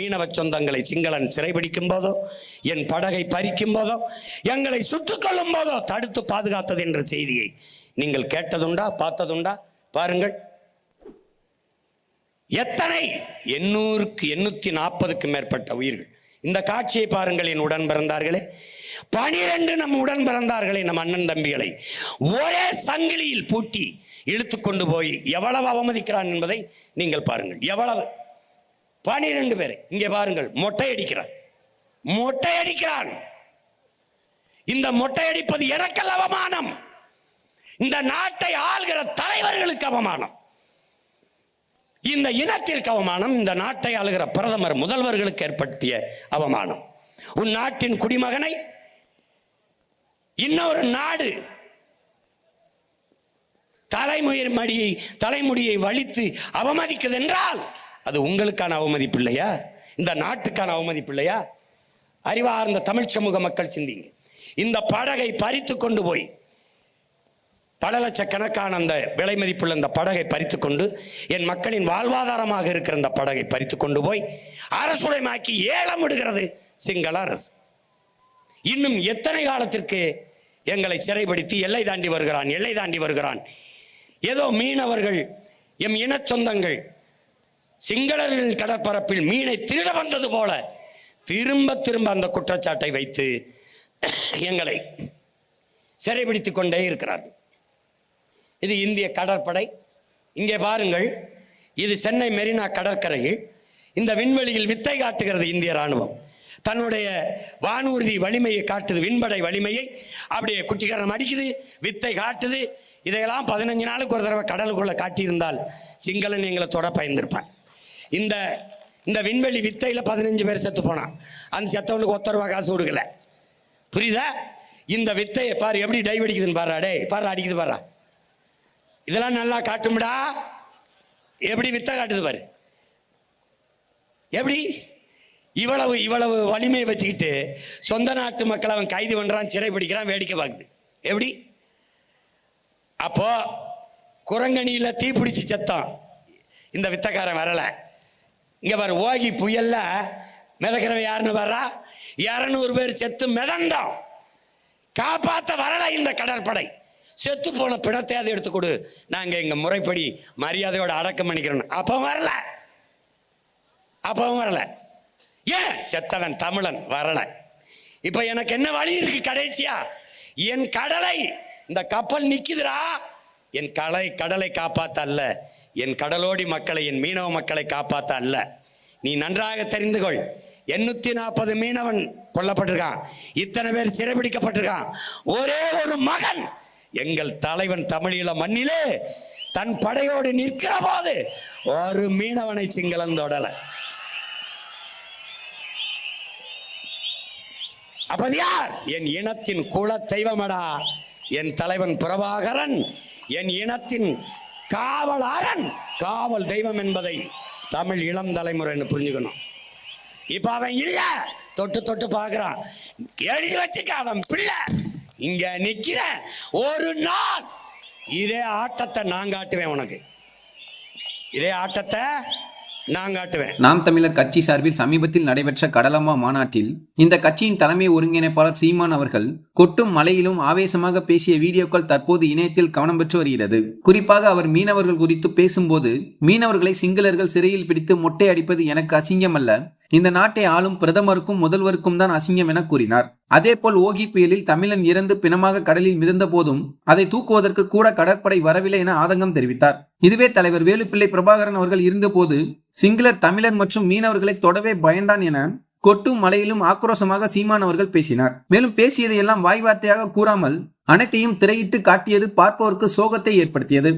மீனவ சொந்தங்களை சிங்களன் சிறைபிடிக்கும் போதோ என் படகை பறிக்கும் போதோ எங்களை சுட்டுக்கொள்ளும் போதோ தடுத்து பாதுகாத்தது என்ற செய்தியை நீங்கள் கேட்டதுண்டா பார்த்ததுண்டா? பாருங்கள். எத்தனை? எண்ணூறுக்கு எண்ணூத்தி நாற்பதுக்கு மேற்பட்ட உயிர்கள். இந்த காட்சியை பாருங்கள் என் உடன் பிறந்தார்களே. பனிரெண்டு நம் உடன் பிறந்தார்களே நம் அண்ணன் தம்பிகளை. ஒரே சங்கிலியில் பூட்டி இழுத்து கொண்டு போய் எவ்வளவு அவமதிக்கிறான் என்பதை நீங்கள் பாருங்கள். எவ்வளவு? பனிரெண்டு பேர். இங்கே பாருங்கள் மொட்டை அடிக்கிறான் மொட்டை அடிக்கிறான் இந்த மொட்டை அடிப்பது எனக்கல்ல அவமானம். இந்த நாட்டை ஆள்கிற தலைவர்களுக்கு அவமானம். இந்த இனத்திற்கு அவமானம் இந்த நாட்டை ஆளுகிற பிரதமர் முதல்வர்களுக்கு ஏற்படுத்திய அவமானம். உன் நாட்டின் குடிமகனை இன்னொரு நாடு தலைமுயர் மடியை தலைமுடியை வலித்து அவமதிக்குது என்றால் அது உங்களுக்கான அவமதிப்பு இல்லையா? இந்த நாட்டுக்கான அவமதிப்பு இல்லையா? அறிவார்ந்த தமிழ் சமூக மக்கள் சிந்திங்க. இந்த படகை பறித்து கொண்டு போய் பல லட்சக்கணக்கான அந்த விலை மதிப்புள்ள இந்த படகை பறித்து கொண்டு என் மக்களின் வாழ்வாதாரமாக இருக்கிற இந்த படகை பறித்து கொண்டு போய் அரசுடைமாக்கி ஏலம் விடுகிறது சிங்கள அரசு. இன்னும் எத்தனை காலத்திற்கு எங்களை சிறைப்படுத்தி எல்லை தாண்டி வருகிறான் எல்லை தாண்டி வருகிறான்? ஏதோ மீனவர்கள் எம் இன சொந்தங்கள் சிங்களர்களின் கடற்பரப்பில் மீனை திருட வந்தது போல திரும்ப திரும்ப அந்த குற்றச்சாட்டை வைத்து எங்களை சிறைபிடித்து கொண்டே இருக்கிறார்கள். இது இந்திய கடற்படை. இங்கே பாருங்கள் இது சென்னை மெரினா கடற்கரையில் இந்த விண்வெளியில் வித்தை காட்டுகிறது இந்திய ராணுவம் தன்னுடைய வானூர்தி வலிமையை காட்டுது விண்படை வலிமையை. அப்படியே குட்டிக்காரன் அடிக்குது வித்தை காட்டுது. இதையெல்லாம் பதினஞ்சு நாளுக்கு ஒரு தடவை கடலுக்குள்ள காட்டியிருந்தால் சிங்களன் எங்களை தொட பயந்திருப்பான். இந்த இந்த விண்வெளி வித்தையில் பதினஞ்சு பேர் செத்து போனான் அந்த செத்தவனுக்கு ஒத்த ரூபா காசு கொடுக்கல. புரியுதா? இந்த வித்தையை பாரு எப்படி டைவ் அடிக்குதுன்னு பாரு டேய் பாரு அடிக்குது பாரு இதெல்லாம் நல்லா காட்டும்டா. எப்படி வித்தை காட்டுது பாரு. எப்படி? இவ்வளவு இவ்வளவு வலிமையை வச்சுக்கிட்டு சொந்த நாட்டு மக்கள் அவன் கைது பண்ணுறான் சிறை பிடிக்கிறான் வேடிக்கை பார்க்குது. எப்படி? அப்போ குரங்கணியில் தீ பிடிச்சி செத்தான். இந்த வித்தக்காரன் வரலை. இங்க பாரு ஓகி புயல்ல மிதக்கிறவன் யாருன்னு வர்றா இரநூறு பேர் செத்து மிதந்தோம். காப்பாத்த வரல இந்த கடற்படை. செத்து போன பிணத்தையாவது எடுத்து கொடு. நாங்க எங்க முறைப்படி மரியாதையோட அடக்கம் பண்ணிக்கிறோம். அப்பவும் வரல. அப்பவும் வரல. ஏன்? செத்தவன் தமிழன் வரல. இப்ப எனக்கு என்ன வழி இருக்கு கடைசியா? என் கடலை இந்த கப்பல் நிக்குதுடா. என் கலை கடலை காப்பாத்த அல்ல என் கடலோடி மக்களை என் மீனவ மக்களை காப்பாத்த அல்ல நீ நன்றாக தெரிந்து கொள். எண்ணூத்தி நாற்பது மீனவன் கொல்லப்பட்டிருக்கான். இத்தனை பேர் சிறைபிடிக்கப்பட்டிருக்கான் ஒரே ஒரு மகன். எங்கள் தலைவன் தமிழீழ மண்ணிலே தன் படையோடு நிற்கிற போது ஒரு மீனவனை சிங்களம் தொடல. அப்பது யார்? என் இனத்தின் குல தெய்வமடா. என் தலைவன் பிரபாகரன். என் இனத்தின் காவலாரன் காவல் தெய்வம் என்பதை தமிழ் இளம் தலைமுறைன்னு புரிஞ்சுக்கணும். இப்ப அவன் இல்ல தொட்டு தொட்டு பார்க்குறான். எழுதி வச்சுக்க அவன் பிள்ளை. இங்க நிக்கிற ஒரு நாள் இதே ஆட்டத்தை நான் காட்டுவேன் உனக்கு. இதே ஆட்டத்தை நான் காட்டுவேன். நாம் தமிழர் கட்சி சார்பில் சமீபத்தில் நடைபெற்ற கடலம்மா மாநாட்டில் இந்த கட்சியின் தலைமை ஒருங்கிணைப்பாளர் சீமான் அவர்கள் கொட்டும் மலையிலும் ஆவேசமாக பேசிய வீடியோக்கள் தற்போது இணையத்தில் கவனம் பெற்று வருகிறது. குறிப்பாக அவர் மீனவர்கள் குறித்து பேசும்போது மீனவர்களை சிங்களர்கள் சிறையில் பிடித்து மொட்டை அடிப்பது எனக்கு அசிங்கம் அல்ல இந்த நாட்டை ஆளும் பிரதமருக்கும் முதல்வருக்கும் தான் அசிங்கம் என கூறினார். அதேபோல் ஓகி புயலில் தமிழன் இறந்து பிணமாக கடலில் மிதந்த போதும் அதை தூக்குவதற்கு கூட கடற்படை வரவில்லை என ஆதங்கம் தெரிவித்தார். இதுவே தலைவர் வேலுப்பிள்ளை பிரபாகரன் அவர்கள் இருந்தபோது சிங்களர் தமிழர் மற்றும் மீனவர்களை தொடவே பயந்தான் என கொட்டும் மலையிலும் ஆக்ரோஷமாக சீமான் அவர்கள் பேசினார். மேலும் பேசியதையெல்லாம் வாய் வார்த்தையாக கூறாமல் அனைத்தையும் திரையிட்டு காட்டியது பார்ப்பவருக்கு சோகத்தை ஏற்படுத்தியது.